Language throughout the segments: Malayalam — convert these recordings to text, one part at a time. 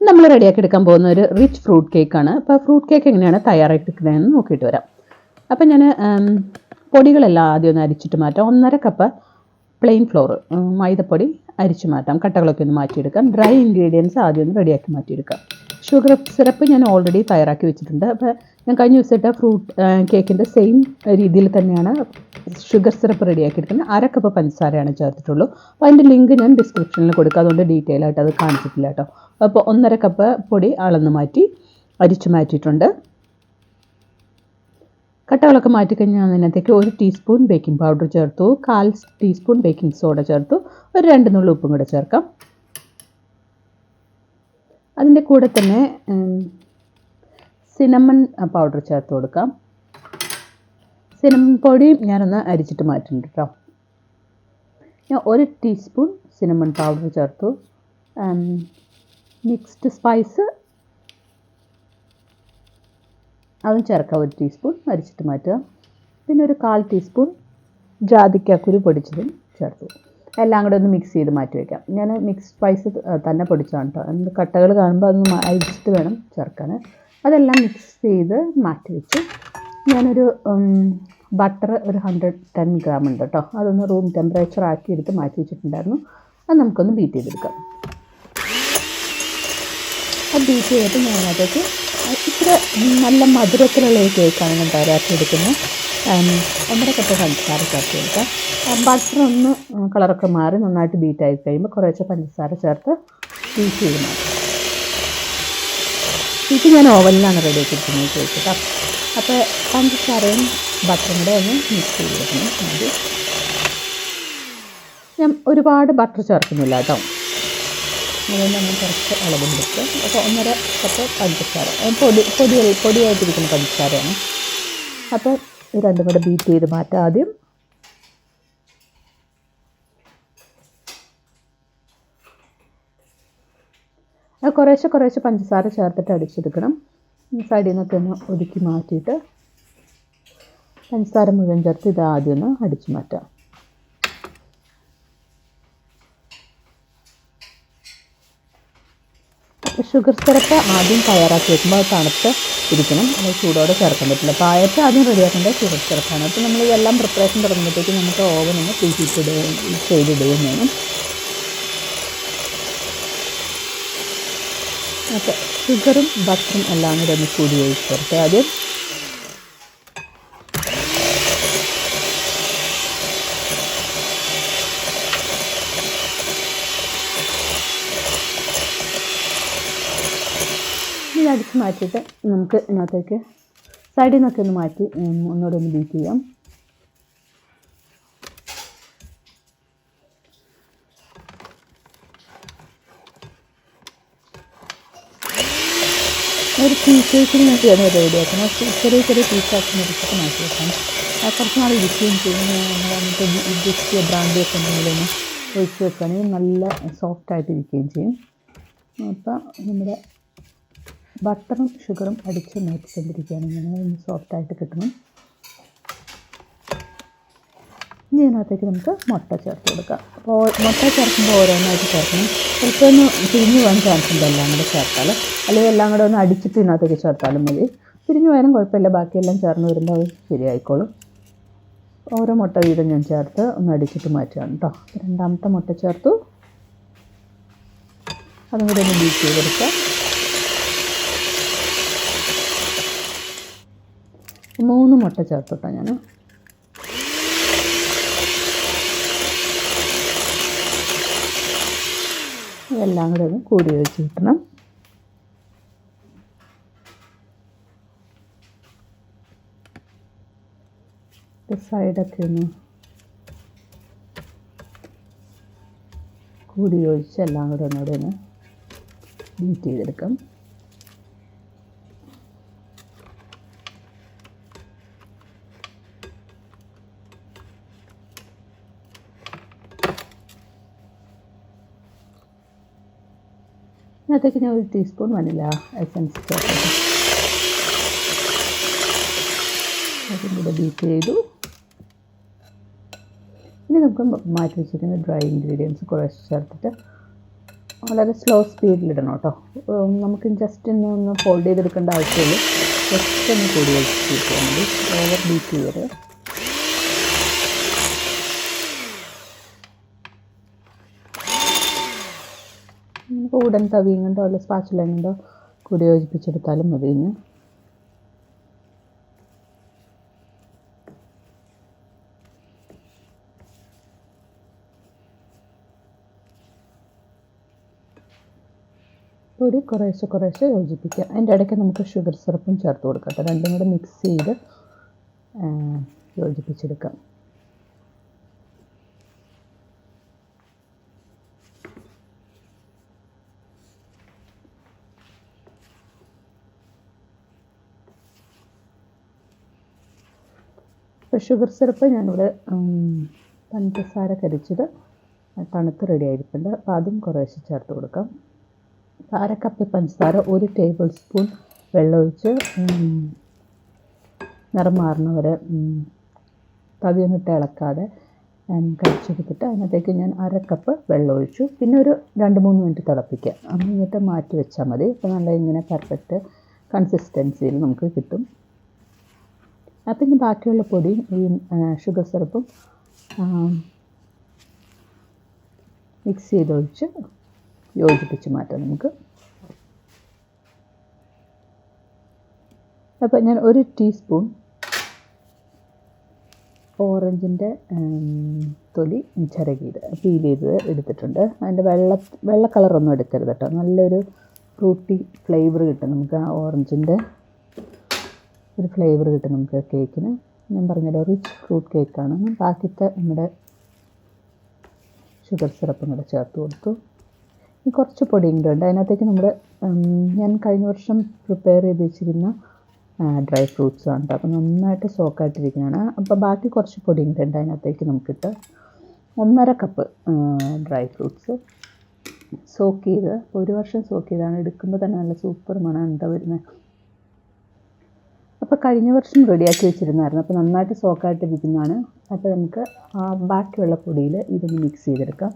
നമ്മൾ റെഡിയാക്കി എടുക്കാൻ പോകുന്ന ഒരു റിച്ച് ഫ്രൂട്ട് കേക്കാണ് അപ്പോൾ ഫ്രൂട്ട് കേക്ക് എങ്ങനെയാണ് തയ്യാറാക്കിയെടുക്കുന്നതെന്ന് നോക്കിയിട്ട് വരാം. അപ്പം ഞാൻ പൊടികളെല്ലാം ആദ്യം ഒന്ന് അരിച്ചിട്ട് മാറ്റാം. ഒന്നര കപ്പ് പ്ലെയിൻ ഫ്ലോർ മൈദപ്പൊടി അരിച്ചു മാറ്റാം. കട്ടകളൊക്കെ ഒന്ന് മാറ്റിയെടുക്കാം. ഡ്രൈ ഇൻഗ്രീഡിയൻസ് ആദ്യം ഒന്ന് റെഡിയാക്കി മാറ്റിയെടുക്കാം. ഷുഗർ സിറപ്പ് ഞാൻ ഓൾറെഡി തയ്യാറാക്കി വെച്ചിട്ടുണ്ട്. അപ്പോൾ ഞാൻ കഴിഞ്ഞ ദിവസം ഇട്ട ഫ്രൂട്ട് കേക്കിന്റെ സെയിം രീതിയിൽ തന്നെയാണ് ഷുഗർ സിറപ്പ് റെഡിയാക്കി എടുക്കുന്നത് അര കപ്പ് പഞ്ചസാരയാണ് ചേർത്തിട്ടുള്ളൂ. അപ്പോൾ അതിന്റെ ലിങ്ക് ഞാൻ ഡിസ്ക്രിപ്ഷനിൽ കൊടുക്കുക അതുകൊണ്ട് ഡീറ്റെയിൽ ആയിട്ട് അത് കാണിച്ചിട്ടില്ല കേട്ടോ. അപ്പോൾ ഒന്നര കപ്പ് പൊടി അളന്ന് മാറ്റി അരിച്ചു മാറ്റിയിട്ടുണ്ട്. കട്ടകളൊക്കെ മാറ്റിക്കഴിഞ്ഞാൽ അതിനകത്തേക്ക് ഒരു ടീസ്പൂൺ ബേക്കിംഗ് പൗഡർ ചേർത്തു. കാൽ ടീസ്പൂൺ ബേക്കിംഗ് സോഡ ചേർത്തു. ഒരു രണ്ട് നുള്ളി ഉപ്പും കൂടെ ചേർക്കാം. അതിന്റെ കൂടെ തന്നെ സിനമൺ പൗഡർ ചേർത്ത് കൊടുക്കാം. സിനമൺ പൊടിയും ഞാനൊന്ന് അരിച്ചിട്ട് മാറ്റുന്നുണ്ട് കേട്ടോ. ഞാൻ ഒരു ടീസ്പൂൺ സിനമൺ പൗഡർ ചേർത്തു. മിക്സ്ഡ് സ്പൈസ് അതും ചേർക്കാം ഒരു ടീസ്പൂൺ അരിച്ചിട്ട് മാറ്റുക. പിന്നെ ഒരു കാൽ ടീസ്പൂൺ ജാതിക്കാക്കുരു പൊടിച്ചതും ചേർത്തു. എല്ലാം കൂടെ ഒന്ന് മിക്സ് ചെയ്ത് മാറ്റി വയ്ക്കാം ഞാൻ മിക്സ് സ്പൈസ് തന്നെ പൊടിച്ചാണ് കേട്ടോ എന്ത് കട്ടകൾ കാണുമ്പോൾ അതൊന്ന് അരിച്ചിട്ട് വേണം ചേർക്കാൻ. അതെല്ലാം മിക്സ് ചെയ്ത് മാറ്റി വെച്ച്. ഞാനൊരു ബട്ടർ ഒരു ഹൺഡ്രഡ് ടെൻ ഗ്രാം ഉണ്ട് കേട്ടോ അതൊന്ന് റൂം ടെമ്പറേച്ചർ ആക്കി എടുത്ത് മാറ്റി വെച്ചിട്ടുണ്ടായിരുന്നു. അത് നമുക്കൊന്ന് ബീറ്റ് ചെയ്തെടുക്കാം. അത് ബീറ്റ് ചെയ്തിട്ട് ഞാനതൊക്കെ ഇത്ര നല്ല മധുരത്തിലുള്ള ഒരു കേക്കാണ് ഞാൻ തയ്യാറാക്കിയെടുക്കുന്നത് ഒന്നര കപ്പ് പഞ്ചസാര ചേർത്ത് കൊടുക്കാം. ബട്ടർ ഒന്ന് കളറൊക്കെ മാറി നന്നായിട്ട് ബീറ്റ് ആയി കഴിയുമ്പോൾ കുറേശ്ശെ പഞ്ചസാര ചേർത്ത് ബീറ്റ് ചെയ്ത് മാറ്റാം. ഇത് ഞാൻ ഓവനിലാണ് റെഡി ആക്കിയിരിക്കുന്നത് കേക്ക് കേട്ടോ അപ്പോൾ പഞ്ചസാരയും ബട്ടറും കൂടെ ഒന്ന് മിക്സ് ചെയ്ത് കൊടുക്കണം ഞാൻ ഒരുപാട് ബട്ടർ ചേർക്കുന്നില്ല കേട്ടോ. അതുകൊണ്ട് നമ്മൾ കുറച്ച് അളവെടുത്ത് അപ്പോൾ ഒന്നര കപ്പ് പഞ്ചസാര. പൊടി പൊടി പൊടിയായിട്ടിരിക്കുന്ന പഞ്ചസാരയാണ്. അപ്പോൾ ഈ രണ്ടും കൂടെ ബീറ്റ് ചെയ്ത് മാറ്റാം ആദ്യം. കുറേശ്ശെ കുറേശ്ശെ പഞ്ചസാര ചേർത്തിട്ട് അടിച്ചെടുക്കണം. സൈഡിൽ നിന്നൊക്കെ ഒന്ന് ഒതുക്കി മാറ്റിയിട്ട് പഞ്ചസാര മുഴുവൻ ചേർത്ത് ഇത് ആദ്യം ഒന്ന് അടിച്ചു മാറ്റാം. ഷുഗർ സിറപ്പ് ആദ്യം തയ്യാറാക്കി വെക്കുമ്പോൾ അത് തണുത്ത് ഇരിക്കണം. അത് ചൂടോടെ ചേർക്കാൻ പറ്റില്ല. പായസം ആദ്യം റെഡിയാക്കേണ്ട ഷുഗർ സിറപ്പാണ് അപ്പോൾ നമ്മൾ ഇതെല്ലാം പ്രിപ്പറേഷൻ തുടങ്ങുമ്പോഴത്തേക്ക് നമുക്ക് ഓവൻ ഒന്ന് തീറ്റിട്ടിടുകയും ചെയ്തിടുകയും വേണം. അപ്പോൾ ഷുഗറും ബട്ടറും എല്ലാം കൂടെ ഒന്ന് കൂടി ഒഴിച്ച് ചേർത്ത് ആദ്യം അടിച്ച് മാറ്റിയിട്ട് നമുക്ക് ഇതിനകത്തേക്ക് സൈഡിൽ നിന്നൊക്കെ ഒന്ന് മാറ്റി ഒന്നുകൂടെ ഒന്ന് ബീറ്റ് ചെയ്യാം. ഒരു പീസേഴ്സിന് വേണ്ടിയാണ് റെഡിയാക്കുന്നത് ചെറിയ ചെറിയ പീസാക്കി മുറിച്ചിട്ട് മാറ്റി വെക്കണം. അത് കുറച്ച് നാൾ ഇരിക്കുകയും ചെയ്യും. വന്നിട്ട് ബ്രാൻഡ് ബ്രാൻഡിയൊക്കെ എന്തെങ്കിലും ഒഴിച്ച് വെക്കുകയാണെങ്കിൽ നല്ല സോഫ്റ്റായിട്ട് ഇരിക്കുകയും ചെയ്യും. അപ്പോൾ നമ്മുടെ ബട്ടറും ഷുഗറും അടിച്ച് മേടിച്ചുകൊണ്ടിരിക്കുകയാണ് ഇങ്ങനെ ഒന്ന് സോഫ്റ്റായിട്ട് കിട്ടണം. ഇനി ഇതിനകത്തേക്ക് നമുക്ക് മുട്ട ചേർത്ത് കൊടുക്കാം. അപ്പോൾ മുട്ട ചേർക്കുമ്പോൾ ഓരോന്നായിട്ട് ചേർക്കണം. ചിലപ്പോൾ ഒന്ന് പിരിഞ്ഞു പോകാൻ ചാൻസ് ഉണ്ട് എല്ലാം കൂടെ ചേർത്താൽ അല്ലെങ്കിൽ എല്ലാം കൂടെ ഒന്ന് അടിച്ചിട്ട് ഇതിനകത്തേക്ക് ചേർത്താലും മതി. പിരിഞ്ഞു പോയാലും കുഴപ്പമില്ല. ബാക്കിയെല്ലാം ചേർന്ന് വരുമ്പോൾ അത് ശരിയായിക്കോളും. ഓരോ മുട്ട വീതം ഞാൻ ചേർത്ത് ഒന്ന് അടിച്ചിട്ട് മാറ്റുകയാണ് കേട്ടോ. രണ്ടാമത്തെ മുട്ട ചേർത്തു. അതും കൂടെ ഒന്ന് ബീറ്റ് ചെയ്തെടുക്കാം. മൂന്ന് മുട്ട ചേർത്തിട്ടോ ഞാൻ ഇതെല്ലാം കൂടെ ഒന്ന് കൂടി ഒഴിച്ച് കിട്ടണം. സൈഡൊക്കെ ഒന്ന് കൂടി ഒഴിച്ച് എല്ലാം കൂടെ ഒന്നുകൂടെ ഒന്ന് ബീറ്റ് ചെയ്തെടുക്കാം. അതിനകത്തേക്ക് ഞാൻ ഒരു ടീസ്പൂൺ വനില എസൻസ് അതും കൂടെ ബീറ്റ് ചെയ്തു. ഇനി നമുക്ക് മാറ്റി വെച്ചിരിക്കുന്ന ഡ്രൈ ഇൻഗ്രീഡിയൻസ് കുറേശ്ശെ ചേർത്തിട്ട് വളരെ സ്ലോ സ്പീഡിലിടണം കേട്ടോ. നമുക്ക് ജസ്റ്റ് ഒന്ന് ഒന്ന് ഫോൾഡ് ചെയ്തെടുക്കേണ്ട ആവശ്യമുള്ളൂ ജസ്റ്റ് ഒന്ന് കൂടി വെച്ചിട്ട് മതി. ഓവർ ബീറ്റ് ചെയ്യരുത്. നമുക്ക് ഉടൻ തവിയും കൊണ്ടോ അല്ല സ്പാച്ചുലയും കൊണ്ടോ കൂടി യോജിപ്പിച്ചെടുത്താലും മതി ഇനി. പൊടി കുറേശ്ശെ കുറേശ്ശെ യോജിപ്പിക്കുക അതിന്റെ ഇടയ്ക്ക് നമുക്ക് ഷുഗർ സിറപ്പും ചേർത്ത് കൊടുക്കാം കേട്ടോ. രണ്ടും കൂടെ മിക്സ് ചെയ്ത് യോജിപ്പിച്ചെടുക്കാം. ഷുഗർ സിറപ്പ് ഞാനിവിടെ പഞ്ചസാര കരിച്ചത്. തണുത്ത് റെഡി ആയിരിക്കുന്നുണ്ട് അപ്പോൾ അതും കുറേശ്ശെ ചേർത്ത് കൊടുക്കാം. അര കപ്പ് പഞ്ചസാര ഒരു ടേബിൾ സ്പൂൺ വെള്ളമൊഴിച്ച് നിറം മാറുന്ന വരെ തവിയൊന്നിട്ട് ഇളക്കാതെ കഴിച്ചെടുത്തിട്ട് അതിനകത്തേക്ക് ഞാൻ അര കപ്പ് വെള്ളം പിന്നെ ഒരു രണ്ട് മൂന്ന് മിനിറ്റ് തിളപ്പിക്കുക. എന്നിട്ട് മാറ്റി വെച്ചാൽ മതി. അപ്പോൾ നല്ല ഇങ്ങനെ പെർഫെക്റ്റ് കൺസിസ്റ്റൻസിയിൽ നമുക്ക് കിട്ടും. അപ്പം ഇനി ബാക്കിയുള്ള പൊടിയും ഈ ഷുഗർ സിറപ്പും മിക്സ് ചെയ്തൊഴിച്ച് യോജിപ്പിച്ച് മാറ്റാം നമുക്ക്. അപ്പോൾ ഞാൻ ഒരു ടീസ്പൂൺ ഓറഞ്ചിന്റെ തൊലി ചിരകിയത് പീൽ ചെയ്ത് എടുത്തിട്ടുണ്ട്. അതിന്റെ വെള്ള വെള്ള കളറൊന്നും എടുക്കരുത് കേട്ടോ. നല്ലൊരു ഫ്രൂട്ടി ഫ്ലേവർ കിട്ടും നമുക്ക് ആ ഓറഞ്ചിന്റെ ഒരു ഫ്ലേവർ കിട്ടും നമുക്ക് കേക്കിന് ഞാൻ പറഞ്ഞല്ലോ റിച്ച് ഫ്രൂട്ട് കേക്കാണ് ബാക്കിത്തെ നമ്മുടെ ഷുഗർ സിറപ്പും കൂടെ ചേർത്ത് കൊടുത്തു. ഇനി കുറച്ച് പൊടി ഉണ്ട് അതിനകത്തേക്ക് നമ്മൾ ഞാൻ കഴിഞ്ഞ വർഷം പ്രിപ്പയർ ചെയ്ത് വെച്ചിരുന്ന ഡ്രൈ ഫ്രൂട്ട്സ് ആണ് അപ്പോൾ നന്നായിട്ട് സോക്കായിട്ടിരിക്കുന്നതാണ് അപ്പോൾ ബാക്കി കുറച്ച് പൊടി ഉണ്ട് അതിനകത്തേക്ക് നമുക്കിട്ട്. ഒന്നര കപ്പ് ഡ്രൈ ഫ്രൂട്ട്സ് സോക്ക് ചെയ്ത്. ഒരു വർഷം സോക്ക് ചെയ്താണ്. എടുക്കുമ്പോൾ തന്നെ നല്ല സൂപ്പർ മണം എന്താ വരുന്നത് അപ്പോൾ കഴിഞ്ഞ വർഷം റെഡിയാക്കി വെച്ചിരുന്നായിരുന്നു. അപ്പോൾ നന്നായിട്ട് സോക്കായിട്ടിരിക്കുന്നതാണ് അപ്പോൾ നമുക്ക് ബാക്കിയുള്ള പൊടിയിൽ ഇതൊന്ന് മിക്സ് ചെയ്തെടുക്കാം.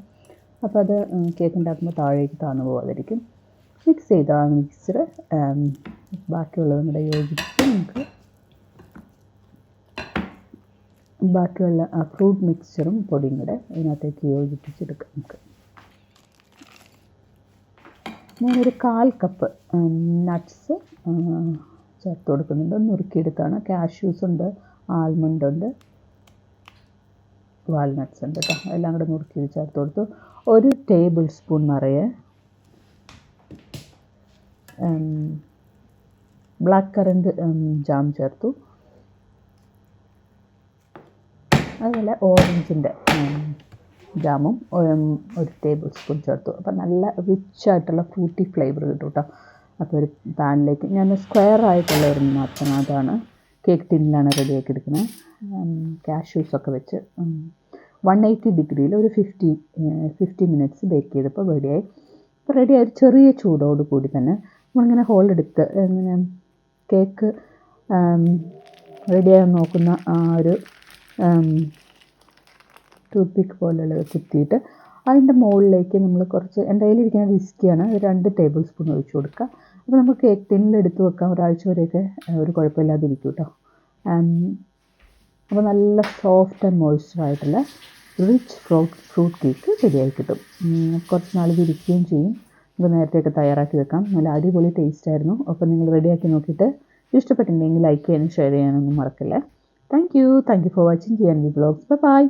അപ്പോൾ അത് കേക്ക് ഉണ്ടാക്കുമ്പോൾ താഴേക്ക് താന്നു പോകാതിരിക്കും മിക്സ് ചെയ്ത ആ മിക്സർ ബാക്കിയുള്ളതും കൂടെ യോജിപ്പിച്ച് നമുക്ക് ബാക്കിയുള്ള ആ ഫ്രൂട്ട് മിക്സ്ചറും പൊടിയും കൂടെ ഇതിനകത്തേക്ക് യോജിപ്പിച്ചെടുക്കാം നമുക്ക്. ഞാനൊരു കാൽ കപ്പ് നട്ട്സ് ചേർത്ത് കൊടുക്കുന്നുണ്ട്. നുറുക്കിയെടുത്താണ്. കാഷ്യൂസ് ഉണ്ട് ആൽമണ്ട് ഉണ്ട് വാൽനട്ട്സ് ഉണ്ട് കേട്ടോ എല്ലാം കൂടെ നുറുക്കി ചേർത്ത് കൊടുത്തു. ഒരു ടേബിൾ സ്പൂൺ നിറയെ ബ്ലാക്ക് കറന്റ് ജാം ചേർത്തു. അതുപോലെ ഓറഞ്ചിന്റെ ജാമും ഒരു ടേബിൾ സ്പൂൺ ചേർത്തു. അപ്പോൾ നല്ല റിച്ച് ആയിട്ടുള്ള ഫ്രൂട്ടി ഫ്ലേവർ കിട്ടും കേട്ടോ അപ്പോൾ ഒരു പാനിലേക്ക് ഞാൻ സ്ക്വയർ ആയിട്ടുള്ള ഒരു മാത്രം അതാണ്. കേക്ക് ടിന്നിലാണ് റെഡിയാക്കി എടുക്കുന്നത് കാഷ്യൂസൊക്കെ വെച്ച്. വൺ എയ്റ്റി ഡിഗ്രിയിൽ ഒരു ഫിഫ്റ്റി ഫിഫ്റ്റി മിനിറ്റ്സ് ബേക്ക് ചെയ്തപ്പോൾ റെഡിയായി അപ്പോൾ റെഡിയായി ഒരു ചെറിയ ചൂടോട് കൂടി തന്നെ നമ്മളിങ്ങനെ ഹോൾ എടുത്ത് ഇങ്ങനെ കേക്ക് റെഡിയായി നോക്കുന്ന ആ ഒരു ടൂത്ത് പിക്ക് പോലുള്ളത് കുത്തിയിട്ട് അതിന്റെ മുകളിലേക്ക് നമ്മൾ കുറച്ച് എന്റെ കയ്യിലിരിക്കുന്ന വിസ്കിയാണ് രണ്ട് ടേബിൾ സ്പൂൺ ഒഴിച്ച് കൊടുക്കുക. അപ്പോൾ നമുക്ക് കേക്ക് ടിന്നിൽ എടുത്ത് വെക്കാം. ഒരാഴ്ച വരെയൊക്കെ ഒരു കുഴപ്പമില്ലാതിരിക്കും കേട്ടോ അപ്പോൾ നല്ല സോഫ്റ്റ് ആൻഡ് മോയ്സ്ചർ ആയിട്ടുള്ള റിച്ച് ഫ്രൂട്ട് ഫ്രൂട്ട് കേക്ക് ശരിയായി കിട്ടും. കുറച്ച് നാൾ ഇരിക്കുകയും ചെയ്യും. നമുക്ക് നേരത്തെയൊക്കെ തയ്യാറാക്കി വെക്കാം. നല്ല അടിപൊളി ടേസ്റ്റ് ആയിരുന്നു. അപ്പോൾ നിങ്ങൾ റെഡിയാക്കി നോക്കിയിട്ട് ഇഷ്ടപ്പെട്ടിട്ടുണ്ടെങ്കിൽ ലൈക്ക് ചെയ്യാനും ഷെയർ ചെയ്യാനൊന്നും മറക്കില്ല. Thank you thank you for watching G N V vlogs bye